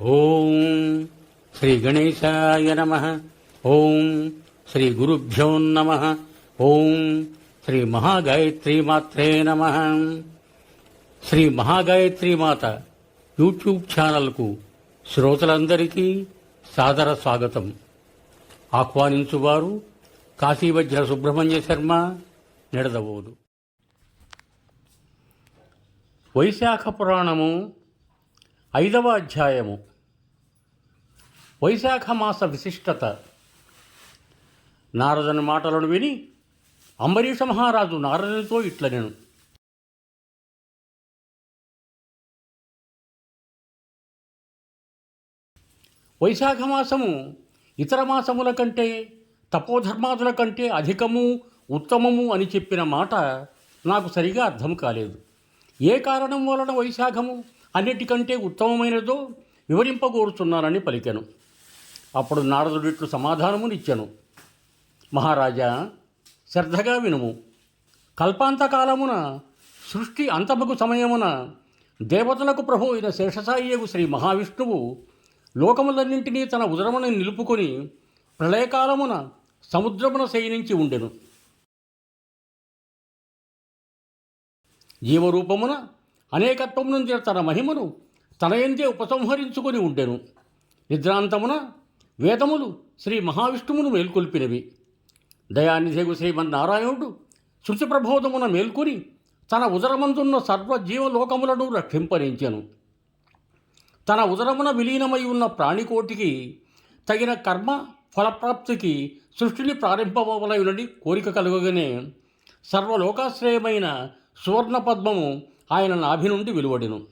ఓం శ్రీ గణేశాయ నమ. ఓం శ్రీ గురుభ్యో నమ. ఓం శ్రీ మహాగాయత్రి మాత్రే నమ. శ్రీ మహాగాయత్రి మాత యూట్యూబ్ ఛానల్కు శ్రోతలందరికీ సాదర స్వాగతం. ఆహ్వానించువారు కాశీవజ్ర సుబ్రహ్మణ్య శర్మ నిడదవోదు. వైశాఖ పురాణము ఐదవ అధ్యాయము. వైశాఖ మాస విశిష్టత. నారదుని మాటలను విని అంబరీష మహారాజు నారదునితో ఇట్ల నేను. వైశాఖ మాసము ఇతర మాసముల కంటే తపోధర్మాదుల కంటే అధికము ఉత్తమము అని చెప్పిన మాట నాకు సరిగా అర్థం కాలేదు. ఏ కారణం వలన వైశాఖము? అన్నిటికంటే ఉత్తమమైనదో వివరింపగోరుతున్నానని పలికాను. అప్పుడు నారదుడిట్లు సమాధానమునిచ్చాను. మహారాజా శ్రద్ధగా వినుము. కల్పాంతకాలమున సృష్టి అంతమగు సమయమున దేవతలకు ప్రభు అయిన శేషసాయియగు శ్రీ మహావిష్ణువు లోకములన్నింటినీ తన ఉదరమున నిలుపుకొని ప్రళయకాలమున సముద్రమున శయనించి ఉండెను. జీవరూపమున అనేకత్వం నుండి తన మహిమను తన ఎందే ఉపసంహరించుకొని ఉండెను. నిద్రాంతమున వేదములు శ్రీ మహావిష్ణువును మేల్కొల్పినవి. దయానిధేగు శ్రీమన్నారాయణుడు శృతి ప్రబోధమున మేల్కొని తన ఉదరమందున్న సర్వజీవలోకములను రక్షింపరించెను తన ఉదరమున విలీనమై ఉన్న ప్రాణికోటికి తగిన కర్మ ఫలప్రాప్తికి సృష్టిని ప్రారంభమవలయునని కోరిక కలుగగానే సర్వలోకాశ్రయమైన సువర్ణ పద్మము ఆయన నాభి నుండి వెలువడెను.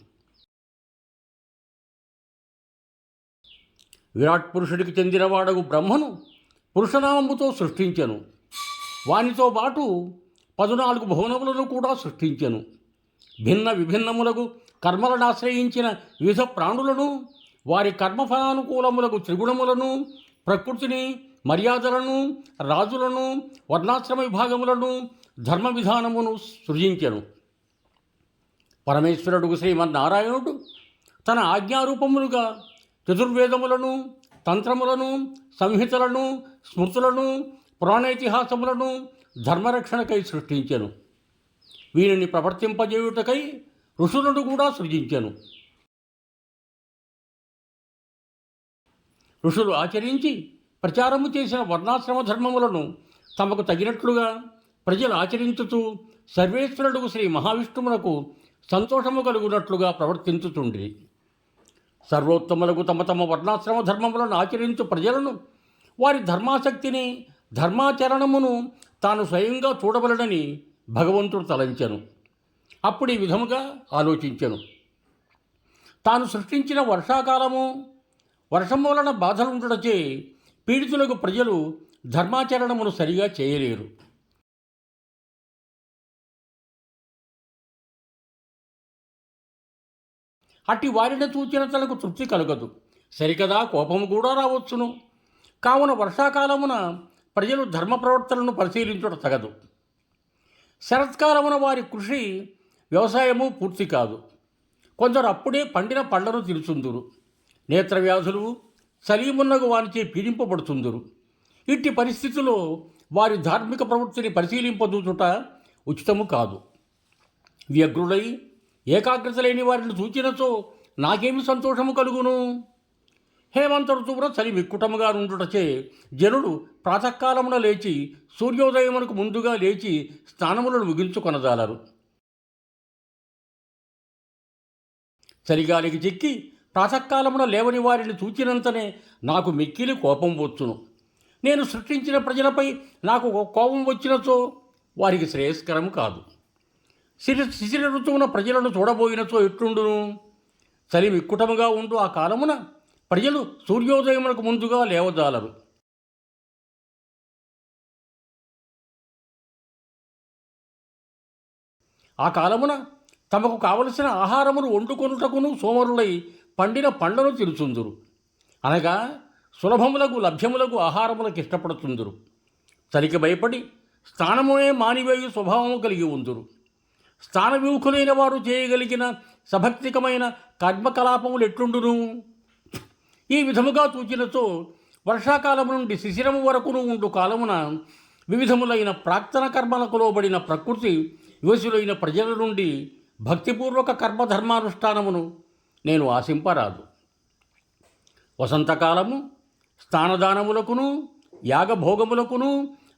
విరాట్ పురుషుడికి చెందినవాడగు బ్రహ్మను పురుషనామముతో సృష్టించెను. వానితో పాటు పదునాలుగు భువనములను కూడా సృష్టించెను. భిన్న విభిన్నములకు కర్మలను ఆశ్రయించిన వివిధ ప్రాణులను వారి కర్మఫలానుకూలములకు త్రిగుణములను ప్రకృతిని మర్యాదలను రాజులను వర్ణాశ్రమ విభాగములను ధర్మ విధానమును సృజించెను. పరమేశ్వరుడు శ్రీమన్నారాయణుడు తన ఆజ్ఞారూపములుగా చతుర్వేదములను తంత్రములను సంహితలను స్మృతులను పురాణేతిహాసములను ధర్మరక్షణకై సృష్టించెను. వీరిని ప్రవర్తింపజేయుటకై ఋషులను కూడా సృజించాను. ఋషులు ఆచరించి ప్రచారము చేసిన వర్ణాశ్రమ ధర్మములను తమకు తగినట్లుగా ప్రజలు ఆచరించుతూ సర్వేశ్వరుడు శ్రీ మహావిష్ణువునకు సంతోషము కలుగునట్లుగా ప్రవర్తించుతుండ్రి సర్వోత్తములకు తమ తమ వర్ణాశ్రమ ధర్మములను ఆచరించు ప్రజలను వారి ధర్మాసక్తిని ధర్మాచరణమును తాను స్వయంగా చూడవలనని భగవంతుడు తలంచెను. అప్పుడు ఈ విధముగా ఆలోచించెను. తాను సృష్టించిన వర్షాకాలము వర్షం వలన బాధలుండటచే పీడితులకు ప్రజలు ధర్మాచరణమును సరిగా చేయలేరు. అట్టి వారిని చూచిన తనకు తృప్తి కలగదు. సరికదా కోపము కూడా రావచ్చును. కావున వర్షాకాలమున ప్రజలు ధర్మ ప్రవర్తనను పరిశీలించడం తగదు. శరత్కాలమున వారి కృషి వ్యవసాయము పూర్తి కాదు. కొందరు అప్పుడే పండిన పండ్లను తిరుచుందురు నేత్రవ్యాధులు సలీమున్నగు వారిచే పీడింపబడుతుందురు ఇట్టి పరిస్థితుల్లో వారి ధార్మిక ప్రవృత్తిని పరిశీలింపదూచుట ఉచితము కాదు. వ్యగ్రుడై ఏకాగ్రత లేని వారిని చూచినచో నాకేమి సంతోషము కలుగును? హేమంత ఋతువున చలి మిక్కుటముగా నుండుటచే జనుడు ప్రాతకాలమున లేచి సూర్యోదయమునకు ముందుగా లేచి స్నానములను ముగించుకొనజాలరు. చలిగాలికి చిక్కి ప్రాతకాలమున లేవని వారిని చూచినంతనే నాకు మిక్కిలి కోపం వచ్చును. నేను సృష్టించిన ప్రజలపై నాకు ఒక కోపం వచ్చినచో వారికి శ్రేయస్కరం కాదు. శిరి శిశిర ఋతువున ప్రజలను చూడబోయినచో ఎట్లుండును? చలి విక్కుటముగా ఉండు ఆ కాలమున ప్రజలు సూర్యోదయమునకు ముందుగా లేవజాలరు. ఆ కాలమున తమకు కావలసిన ఆహారమును వండుకొనుటకును సోమరులై పండిన పండ్లను తిరుచుందురు అనగా సులభములకు లభ్యములకు ఆహారములకు ఇష్టపడుతుందురు చలికి భయపడి స్థానమునే మానివేయు స్వభావము కలిగి ఉందురు. స్థాన విముఖులైన వారు చేయగలిగిన సభక్తికమైన కర్మకలాపములు ఎట్లుండును? ఈ విధముగా తూచినచో వర్షాకాలము నుండి శిశిరము వరకును ఉండు కాలమున వివిధములైన ప్రాక్తన కర్మలకు లోబడిన ప్రకృతి యువసులైన ప్రజల నుండి భక్తిపూర్వక కర్మధర్మానుష్ఠానమును నేను ఆశింపరాదు. వసంతకాలము స్థానదానములకును యాగభోగములకును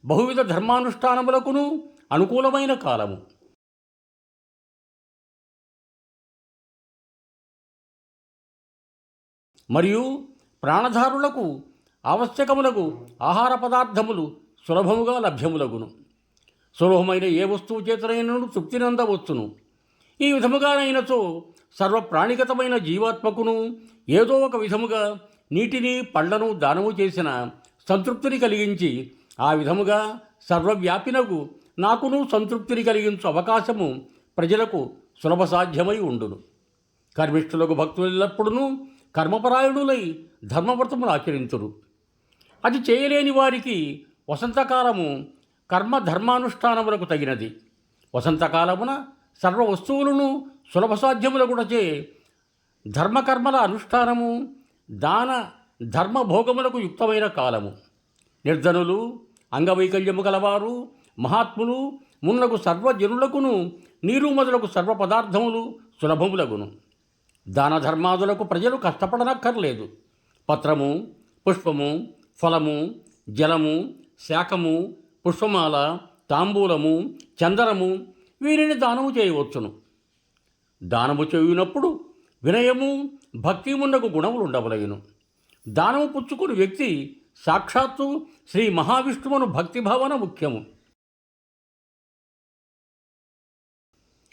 బహువిధ ధర్మానుష్ఠానములకును అనుకూలమైన కాలము. మరియు ప్రాణధారులకు ఆవశ్యకములకు ఆహార పదార్థములు సులభముగా లభ్యములగును. సులభమైన ఏ వస్తువు చేతనైనను తృప్తినందవచ్చును. ఈ విధముగానైనచో సర్వప్రాణిగతమైన జీవాత్మకును ఏదో ఒక విధముగా నీటిని పళ్ళను దానము చేసిన సంతృప్తిని కలిగించి ఆ విధముగా సర్వవ్యాపినకు నాకును సంతృప్తిని కలిగించు అవకాశము ప్రజలకు సులభ సాధ్యమై ఉండును. కర్మిష్ఠులకు భక్తులు ఎల్లప్పుడూ కర్మపరాయణులై ధర్మవ్రతములు ఆచరించురు. అది చేయలేని వారికి వసంతకాలము కర్మ ధర్మానుష్ఠానములకు తగినది. వసంతకాలమున సర్వ వస్తువులను సులభ సాధ్యములకుడచే ధర్మకర్మల అనుష్ఠానము దాన ధర్మ భోగములకు యుక్తమైన కాలము. నిర్ధనులు అంగవైకల్యము గలవారు మహాత్ములు మున్నకు సర్వజనులకును నీరు మొదలకు సర్వ పదార్థములు సులభములగును. దాన ధర్మాదులకు ప్రజలు కష్టపడనక్కర్లేదు. పత్రము పుష్పము ఫలము జలము శాఖము పుష్పమాల తాంబూలము చందనము వీరిని దానము చేయవచ్చును. దానము చేయునప్పుడు వినయము భక్తి ముండకు గుణములు ఉండవలయును దానము పుచ్చుకుని వ్యక్తి సాక్షాత్తు శ్రీ మహావిష్ణువును భక్తిభావన ముఖ్యము.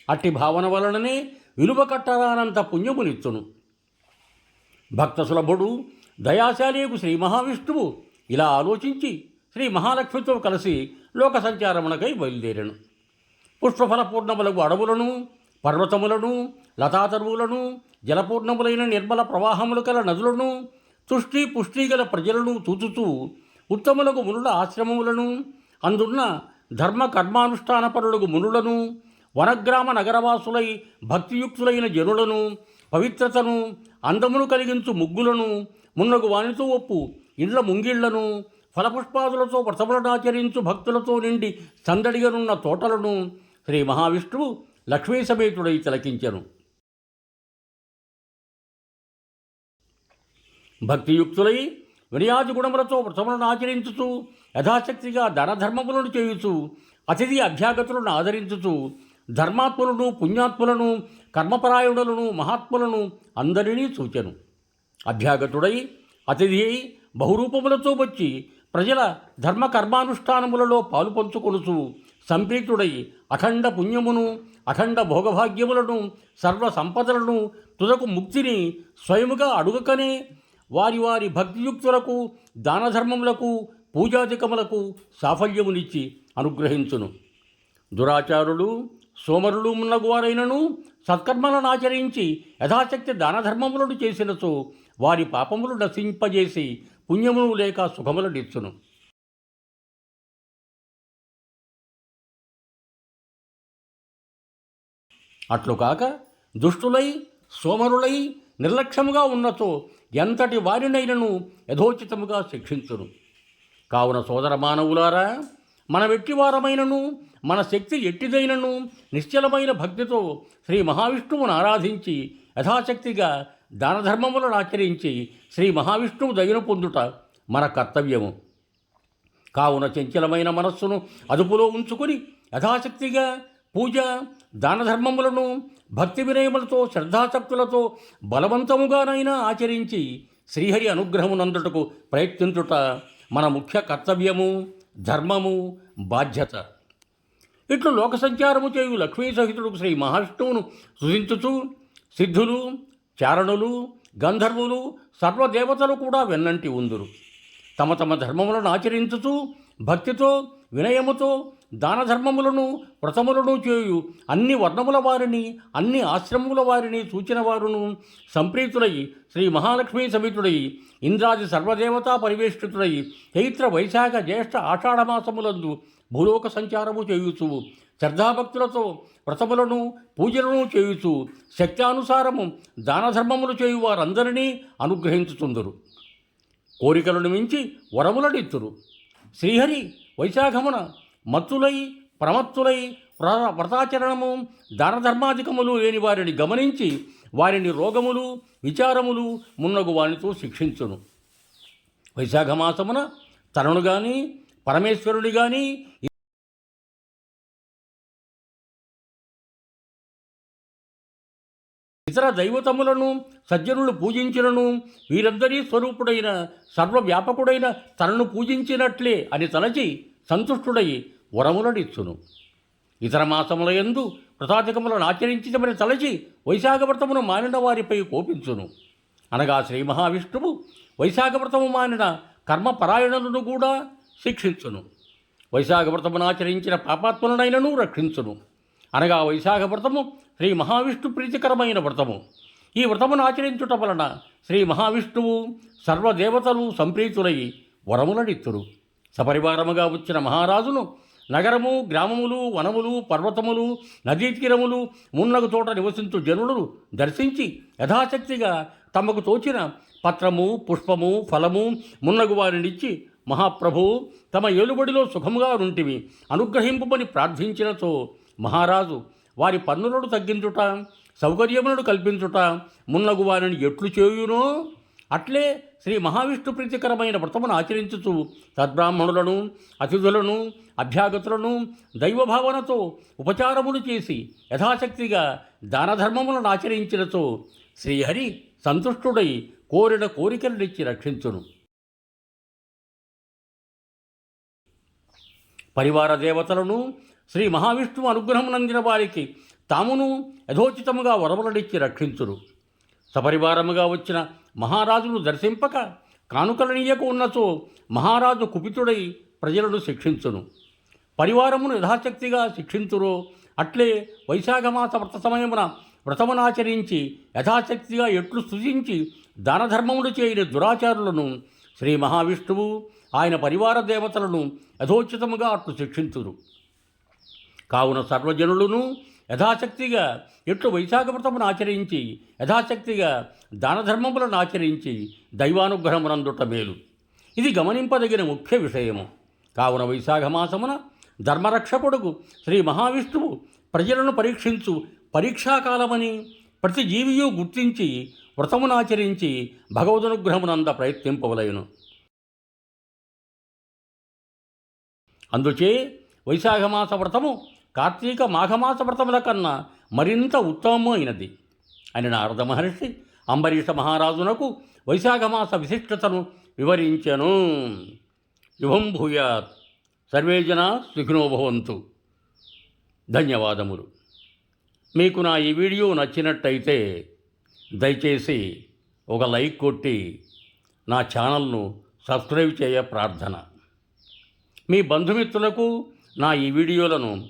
అట్టి భావన వలననే విలువ కట్టరానంత పుణ్యమునిచ్చును. భక్త సులభుడు దయాశాలియకు శ్రీ మహావిష్ణువు ఇలా ఆలోచించి శ్రీ మహాలక్ష్మితో కలిసి లోక సంచారమునకై బయలుదేరాను. పుష్పఫలపూర్ణములకు అడవులను పర్వతములను లతాతరువులను జలపూర్ణములైన నిర్మల ప్రవాహములు గల నదులను తుష్టి పుష్టి గల ప్రజలను తూచుతూ ఉత్తములకు మునుల ఆశ్రమములను అందున్న ధర్మ కర్మానుష్ఠాన పరులకు మునులను వనగ్రామ నగరవాసులై భక్తియుక్తులైన జనులను పవిత్రతను అందమును కలిగించు ముగ్గులను మున్నగు వానితో ఒప్పు ఇండ్ల ముంగిళ్ళను ఫలపుష్పాదులతో వ్రతములనాచరించు భక్తులతో నిండి సందడిగనున్న తోటలను శ్రీ మహావిష్ణువు లక్ష్మీ సమేతుడై తిలకించెను. భక్తియుక్తులై వినయాది గుణములతో వ్రతములను ఆచరించుచు యథాశక్తిగా ధనధర్మములను చేయుచు అతిథి అభ్యాగతులను ఆదరించుచు ధర్మాత్ములను పుణ్యాత్ములను కర్మపరాయణులను మహాత్ములను అందరినీ చూచెను. అభ్యాగతుడై అతిథి అయి బహురూపములతో వచ్చి ప్రజల ధర్మ కర్మానుష్ఠానములలో పాలు పంచుకొనుచు సంప్రీతుడై అఖండ పుణ్యమును అఖండ భోగభాగ్యములను సర్వ సంపదలను తుదకు ముక్తిని స్వయముగా అడుగకనే వారి వారి భక్తియుక్తులకు దానధర్మములకు పూజాధికములకు సాఫల్యమునిచ్చి అనుగ్రహించును. దురాచారులు సోమరులు మున్నగువారైనను సత్కర్మలను ఆచరించి యథాశక్తి దానధర్మములను చేసినచో వారి పాపములు నశింపజేసి పుణ్యములు లేక సుఖములనిచ్చును అట్లు కాక దుష్టులై సోమరులై నిర్లక్ష్యముగా ఉన్నచో ఎంతటి వారినైనను యథోచితముగా శిక్షించును. కావున సోదర మానవులారా మన వెట్టివారమైనను మన శక్తి ఎట్టిదైనను నిశ్చలమైన భక్తితో శ్రీ మహావిష్ణువును ఆరాధించి యథాశక్తిగా దానధర్మములను ఆచరించి శ్రీ మహావిష్ణువు దయను పొందుట మన కర్తవ్యము. కావున చంచలమైన మనస్సును అదుపులో ఉంచుకొని యథాశక్తిగా పూజ దానధర్మములను భక్తి వినయములతో శ్రద్ధాశక్తులతో బలవంతముగానైనా ఆచరించి శ్రీహరి అనుగ్రహమునందుటకు ప్రయత్నించుట మన ముఖ్య కర్తవ్యము. ధర్మము బాధ్యత. ఇట్లు లోక సంచారము చేయు లక్ష్మీ సహితుడు శ్రీ మహావిష్ణువును సృజించుచు సిద్ధులు చారణులు గంధర్వులు సర్వదేవతలు కూడా వెన్నంటి ఉందురు. తమ తమ ధర్మములను ఆచరించుచు భక్తితో వినయముతో దాన ధర్మములను వ్రతములను చేయు. అన్ని వర్ణముల వారిని అన్ని ఆశ్రమముల వారిని సూచిన వారును సంప్రీతుడై శ్రీ మహాలక్ష్మీ సమేతుడై ఇంద్రాది సర్వదేవతా పరివేష్టితుడై చైత్ర వైశాఖ జ్యేష్ఠ ఆషాఢమాసములందు భూలోక సంచారము చేయుచు. శ్రద్ధాభక్తులతో వ్రతములను పూజలను చేయుచు. శక్తానుసారము దానధర్మములు చేయు వారందరినీ అనుగ్రహించుతుందరు కోరికలను మించి వరములనిత్తురు శ్రీహరి వైశాఖమున మత్తులై ప్రమత్తులై వ్ర- వ్రతాచరణము దానధర్మాధికములు లేని వారిని గమనించి వారిని రోగములు విచారములు మున్నగు వానితో శిక్షించును. వైశాఖ మాసమున తనను కానీ పరమేశ్వరుని కానీ ఇతర దైవతములను సజ్జనులు పూజించినను వీరందరి స్వరూపుడైన సర్వవ్యాపకుడైన తనను పూజించినట్లే అని తలచి సంతుష్టుడై వరములనిచ్చును. ఇతర మాసముల ఎందు వ్రతాధికములను ఆచరించమని తలచి వైశాఖ వ్రతమును మానిన వారిపై కోపించును. అనగా శ్రీ మహావిష్ణువు వైశాఖ వ్రతము మానిన కర్మపరాయణులను కూడా శిక్షించును. వైశాఖ వ్రతమును ఆచరించిన పాపాత్ములనైనను రక్షించును. అనగా వైశాఖ వ్రతము శ్రీ మహావిష్ణు ప్రీతికరమైన వ్రతము. ఈ వ్రతమును ఆచరించుట వలన శ్రీ మహావిష్ణువు సర్వదేవతలు సంప్రీతులై వరములనిత్తురు సపరివారముగా వచ్చిన మహారాజును నగరము గ్రామములు వనములు పర్వతములు నదీ తీరములు మున్నగు తోట నివసించు జనులను దర్శించి యథాశక్తిగా తమకు తోచిన పత్రము పుష్పము ఫలము మున్నగు వారినిచ్చి మహాప్రభు తమ ఏలుబడిలో సుఖముగా నుంటివి. అనుగ్రహింపుమని ప్రార్థించినతో మహారాజు వారి పన్నులను తగ్గించుట సౌకర్యములను కల్పించుట మున్నగు వారిని ఎట్లు చేయునో అట్లే శ్రీ మహావిష్ణు ప్రీతికరమైన వ్రతమును ఆచరించుచు సద్బ్రాహ్మణులను అతిథులను అభ్యాగతులను దైవభావనతో ఉపచారములు చేసి యథాశక్తిగా దానధర్మములను ఆచరించినతో శ్రీహరి సంతుష్టుడై కోరిన కోరికలనిచ్చి రక్షించును. పరివార దేవతలను శ్రీ మహావిష్ణువు అనుగ్రహమునందిన వారికి తామును యథోచితముగా వరములనిచ్చి రక్షించురు సపరివారముగా వచ్చిన మహారాజును దర్శింపక కానుకలనీయక ఉన్నచో మహారాజు కుపితుడై ప్రజలను శిక్షించును. పరివారమును యథాశక్తిగా శిక్షించురో అట్లే వైశాఖమాస వ్రత సమయమున వ్రతమునాచరించి యథాశక్తిగా ఎట్లు స్థుతించి దానధర్మములు చేయని దురాచారులను శ్రీ మహావిష్ణువు ఆయన పరివార దేవతలను యథోచితముగా అట్లు శిక్షించురు. కావున సర్వజనులను యథాశక్తిగా ఎట్లు వైశాఖ వ్రతమును ఆచరించి యథాశక్తిగా దానధర్మములను ఆచరించి దైవానుగ్రహమునందుట మేలు. ఇది గమనింపదగిన ముఖ్య విషయము. కావున వైశాఖ మాసమున ధర్మరక్షకుడుకు శ్రీ మహావిష్ణువు ప్రజలను పరీక్షించు పరీక్షాకాలమని ప్రతి జీవియు గుర్తించి వ్రతమునాచరించి భగవదనుగ్రహమునంద ప్రయత్నింపవలయను. అందుచే వైశాఖమాస వ్రతము కార్తీక మాఘమాస వ్రతముల కన్నా మరింత ఉత్తమమైనది. అని నారద మహర్షి అంబరీష మహారాజునకు వైశాఖమాస విశిష్టతను వివరించెను. యువం భూయాత్. సర్వే జనా సుఖినోభవంతు ధన్యవాదములు. మీకు నా ఈ వీడియో నచ్చినట్టయితే దయచేసి ఒక లైక్ కొట్టి నా ఛానల్ను సబ్స్క్రైబ్ చేయ ప్రార్థన. మీ బంధుమిత్రులకు నా ఈ వీడియోలను